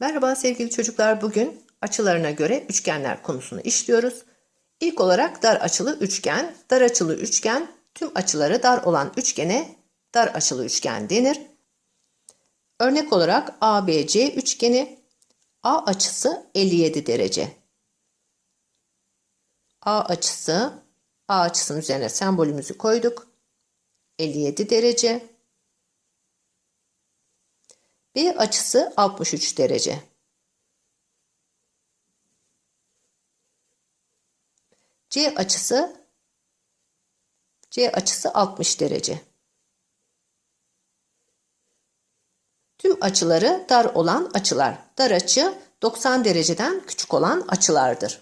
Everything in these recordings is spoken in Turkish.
Merhaba sevgili çocuklar. Bugün açılarına göre üçgenler konusunu işliyoruz. İlk olarak dar açılı üçgen. Dar açılı üçgen tüm açıları dar olan üçgene dar açılı üçgen denir. Örnek olarak ABC üçgeni A açısı 57 derece. A açısı A açısının üzerine sembolümüzü koyduk. 57 derece. B açısı 63 derece. C açısı C açısı 60 derece. Tüm açıları dar olan açılar. Dar açı 90 dereceden küçük olan açılardır.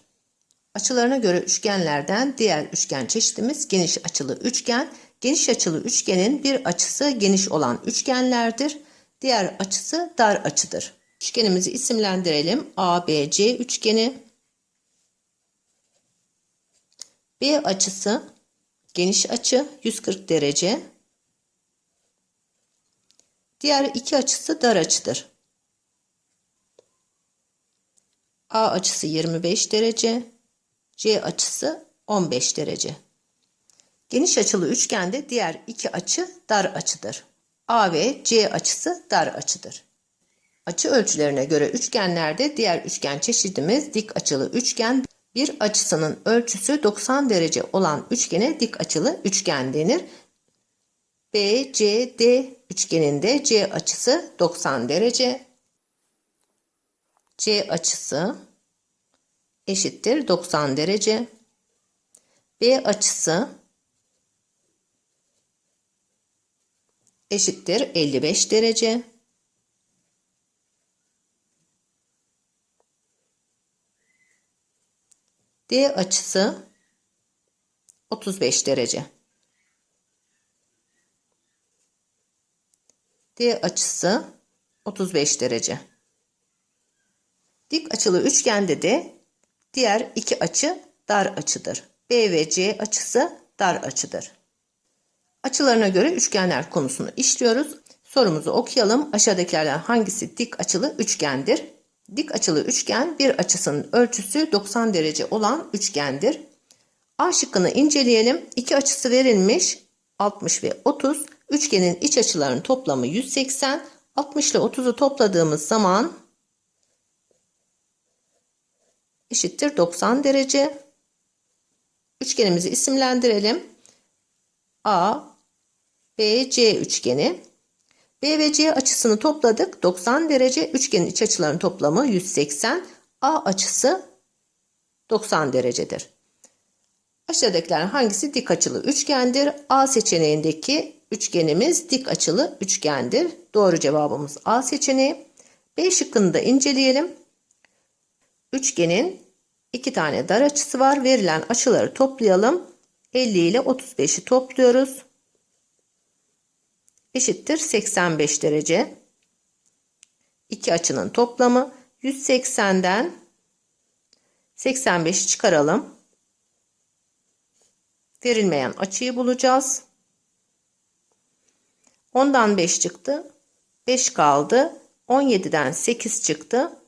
Açılarına göre üçgenlerden diğer üçgen çeşitimiz geniş açılı üçgen. Geniş açılı üçgenin bir açısı geniş olan üçgenlerdir. Diğer açısı dar açıdır. Üçgenimizi isimlendirelim. ABC üçgeni. B açısı geniş açı 140 derece. Diğer iki açısı dar açıdır. A açısı 25 derece, C açısı 15 derece. Geniş açılı üçgende diğer iki açı dar açıdır. A ve C açısı dar açıdır. Açı ölçülerine göre üçgenlerde diğer üçgen çeşidimiz dik açılı üçgen. Bir açısının ölçüsü 90 derece olan üçgene dik açılı üçgen denir. B, C, D üçgeninde C açısı 90 derece. C açısı eşittir 90 derece. B açısı eşittir 55 derece. D açısı 35 derece. D açısı 35 derece. Dik açılı üçgende de diğer iki açı dar açıdır. B ve C açısı dar açıdır. Açılarına göre üçgenler konusunu işliyoruz. Sorumuzu okuyalım. Aşağıdakilerden hangisi dik açılı üçgendir? Dik açılı üçgen bir açısının ölçüsü 90 derece olan üçgendir. A şıkkını inceleyelim. İki açısı verilmiş 60 ve 30. Üçgenin iç açılarının toplamı 180. 60 ile 30'u topladığımız zaman eşittir 90 derece. Üçgenimizi isimlendirelim. A, B, C üçgeni. B ve C açısını topladık. 90 derece. Üçgenin iç açılarının toplamı 180. A açısı 90 derecedir. Aşağıdakiler hangisi dik açılı üçgendir? A seçeneğindeki üçgenimiz dik açılı üçgendir. Doğru cevabımız A seçeneği. B şıkkını da inceleyelim. Üçgenin iki tane dar açısı var. Verilen açıları toplayalım. 50 ile 35'i topluyoruz. Eşittir 85 derece. İki açının toplamı 180'den 85'i çıkaralım. Verilmeyen açıyı bulacağız. 10'dan 5 çıktı. 5 kaldı. 17'den 8 çıktı.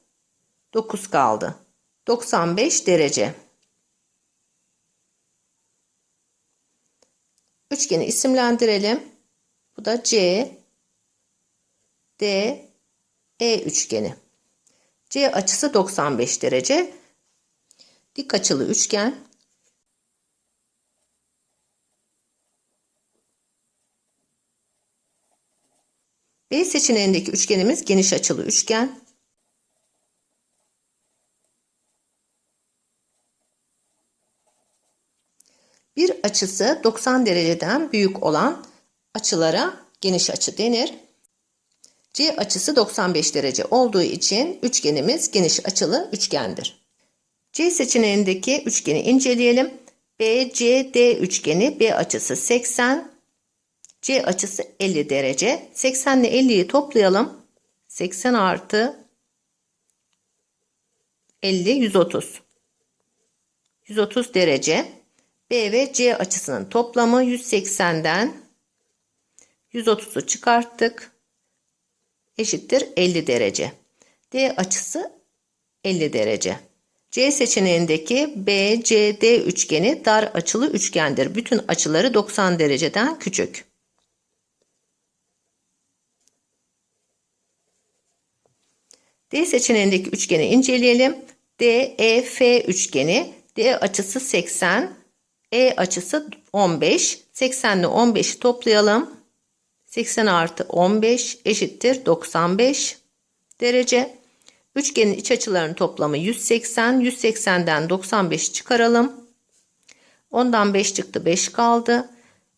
9 kaldı. 95 derece. Üçgeni isimlendirelim. Bu da C, D, E üçgeni. C açısı 95 derece. Dik açılı üçgen. B seçeneğindeki üçgenimiz geniş açılı üçgen. Bir açısı 90 dereceden büyük olan açılara geniş açı denir. C açısı 95 derece olduğu için üçgenimiz geniş açılı üçgendir. C seçeneğindeki üçgeni inceleyelim. BCD üçgeni B açısı 80, C açısı 50 derece. 80 ile 50'yi toplayalım. 80 artı 50 130. 130 derece. B ve C açısının toplamı 180'den 130'u çıkarttık. Eşittir 50 derece. D açısı 50 derece. C seçeneğindeki BCD üçgeni dar açılı üçgendir. Bütün açıları 90 dereceden küçük. D seçeneğindeki üçgeni inceleyelim. DEF üçgeni D açısı 80, E açısı 15. 80 ile 15'i toplayalım. 80 artı 15 eşittir 95 derece. Üçgenin iç açılarının toplamı 180. 180'den 95 çıkaralım. Ondan 5 çıktı 5 kaldı.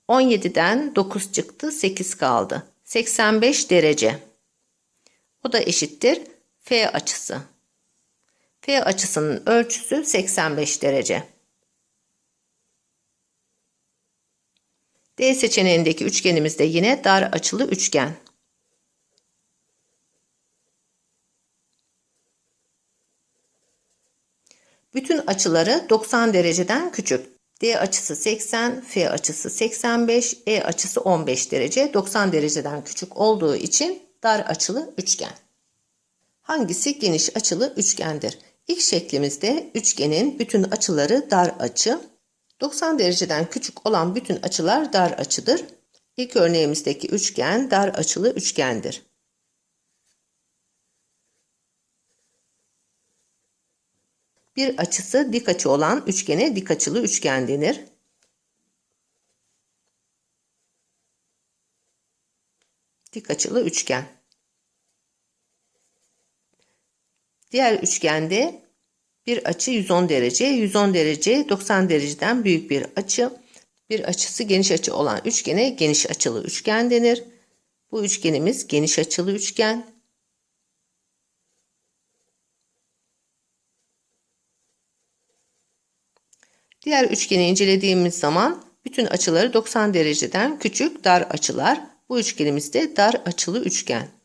17'den 9 çıktı 8 kaldı. 85 derece. O da eşittir F açısı. F açısının ölçüsü 85 derece. D seçeneğindeki üçgenimiz de yine dar açılı üçgen. Bütün açıları 90 dereceden küçük. D açısı 80, F açısı 85, E açısı 15 derece. 90 dereceden küçük olduğu için dar açılı üçgen. Hangisi geniş açılı üçgendir? İlk şeklimizde üçgenin bütün açıları dar açı. 90 dereceden küçük olan bütün açılar dar açıdır. İlk örneğimizdeki üçgen dar açılı üçgendir. Bir açısı dik açı olan üçgene dik açılı üçgen denir. Dik açılı üçgen. Diğer üçgende bir açı 110 derece, 110 derece 90 dereceden büyük bir açı. Bir açısı geniş açı olan üçgene geniş açılı üçgen denir. Bu üçgenimiz geniş açılı üçgen. Diğer üçgeni incelediğimiz zaman bütün açıları 90 dereceden küçük dar açılar. Bu üçgenimiz de dar açılı üçgen.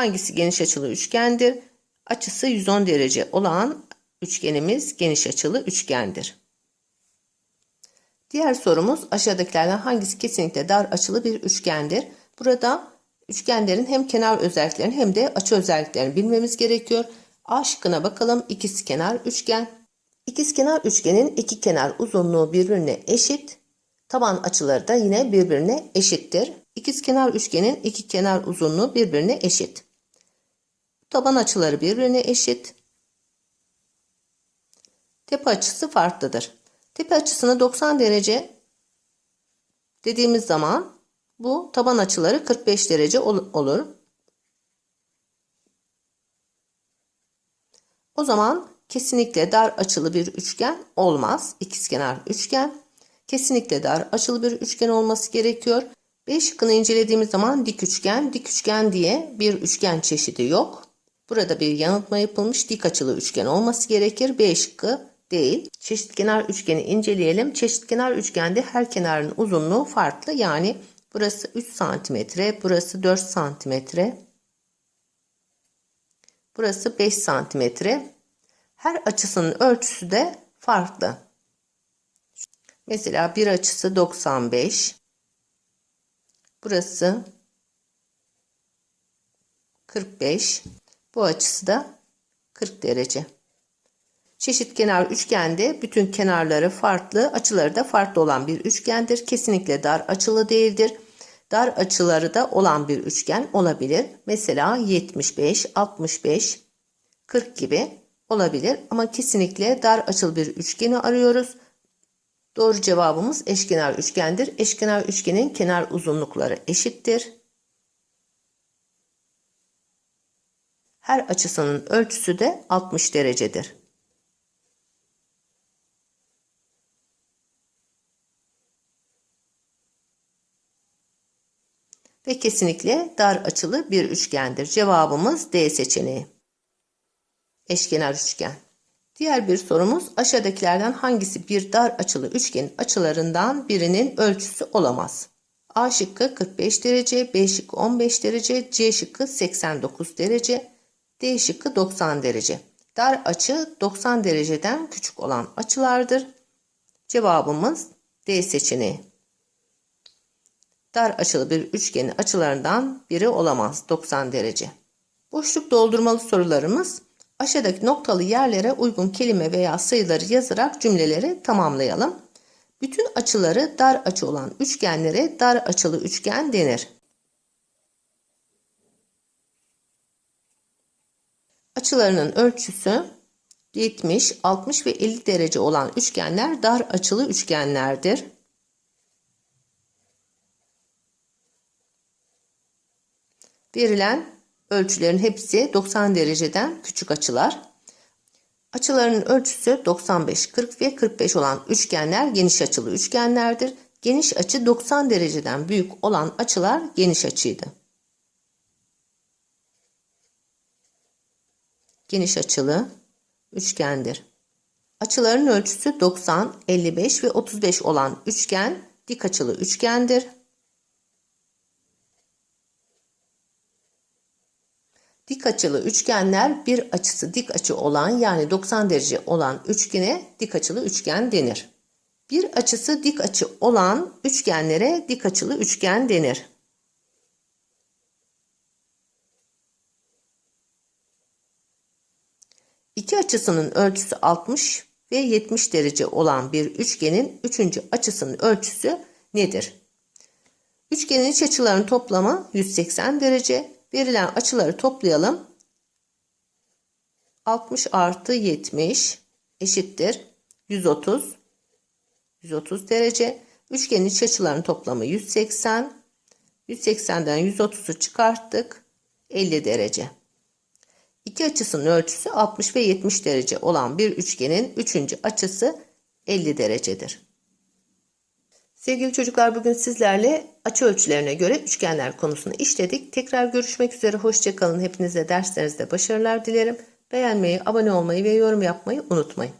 Hangisi geniş açılı üçgendir? Açısı 110 derece olan üçgenimiz geniş açılı üçgendir. Diğer sorumuz aşağıdakilerden hangisi kesinlikle dar açılı bir üçgendir? Burada üçgenlerin hem kenar özelliklerini hem de açı özelliklerini bilmemiz gerekiyor. A şıkkına bakalım. İkizkenar üçgen. İkizkenar üçgenin iki kenar uzunluğu birbirine eşit. Taban açıları da yine birbirine eşittir. İkizkenar üçgenin iki kenar uzunluğu birbirine eşit. Taban açıları birbirine eşit. Tepe açısı farklıdır. Tepe açısını 90 derece dediğimiz zaman bu taban açıları 45 derece olur. O zaman kesinlikle dar açılı bir üçgen olmaz. İkizkenar üçgen. Kesinlikle dar açılı bir üçgen olması gerekiyor. B şıkkını incelediğimiz zaman dik üçgen, dik üçgen diye bir üçgen çeşidi yok. Burada bir yanıltma yapılmış dik açılı üçgen olması gerekir. B şıkkı değil. Çeşitkenar üçgeni inceleyelim. Çeşitkenar üçgende her kenarın uzunluğu farklı. Yani burası 3 santimetre, burası 4 santimetre, burası 5 santimetre. Her açısının ölçüsü de farklı. Mesela bir açısı 95, Burası 45. Bu açısı da 40 derece. Çeşit kenar üçgende bütün kenarları farklı, açıları da farklı olan bir üçgendir. Kesinlikle dar açılı değildir. Dar açıları da olan bir üçgen olabilir. Mesela 75, 65, 40 gibi olabilir. Ama kesinlikle dar açılı bir üçgeni arıyoruz. Doğru cevabımız eşkenar üçgendir. Eşkenar üçgenin kenar uzunlukları eşittir. Her açısının ölçüsü de 60 derecedir. Ve kesinlikle dar açılı bir üçgendir. Cevabımız D seçeneği. Eşkenar üçgen. Diğer bir sorumuz aşağıdakilerden hangisi bir dar açılı üçgenin açılarından birinin ölçüsü olamaz? A şıkkı 45 derece, B şıkkı 15 derece, C şıkkı 89 derece, D şıkkı 90 derece. Dar açı 90 dereceden küçük olan açılardır. Cevabımız D seçeneği. dar açılı bir üçgenin açılarından biri olamaz 90 derece. Boşluk doldurmalı sorularımız aşağıdaki noktalı yerlere uygun kelime veya sayıları yazarak cümleleri tamamlayalım. Bütün açıları dar açı olan üçgenlere dar açılı üçgen denir. Açılarının ölçüsü 70, 60 ve 50 derece olan üçgenler dar açılı üçgenlerdir. Verilen ölçülerin hepsi 90 dereceden küçük açılar. Açılarının ölçüsü 95, 40 ve 45 olan üçgenler geniş açılı üçgenlerdir. Geniş açı 90 dereceden büyük olan açılar geniş açıydı. Geniş açılı üçgendir. Açıların ölçüsü 90, 55 ve 35 olan üçgen dik açılı üçgendir. Dik açılı üçgenler bir açısı dik açı olan yani 90 derece olan üçgene dik açılı üçgen denir. Bir açısı dik açı olan üçgenlere dik açılı üçgen denir. İki açısının ölçüsü 60 ve 70 derece olan bir üçgenin üçüncü açısının ölçüsü nedir? Üçgenin iç açılarının toplamı 180 derece. Verilen açıları toplayalım. 60 artı 70 eşittir 130. 130 derece. Üçgenin iç açılarının toplamı 180. 180'den 130'u çıkarttık. 50 derece. İki açısının ölçüsü 60 ve 70 derece olan bir üçgenin üçüncü açısı 50 derecedir. Sevgili çocuklar bugün sizlerle açı ölçülerine göre üçgenler konusunu işledik. Tekrar görüşmek üzere. Hoşçakalın. Hepinize derslerinizde başarılar dilerim. Beğenmeyi, abone olmayı ve yorum yapmayı unutmayın.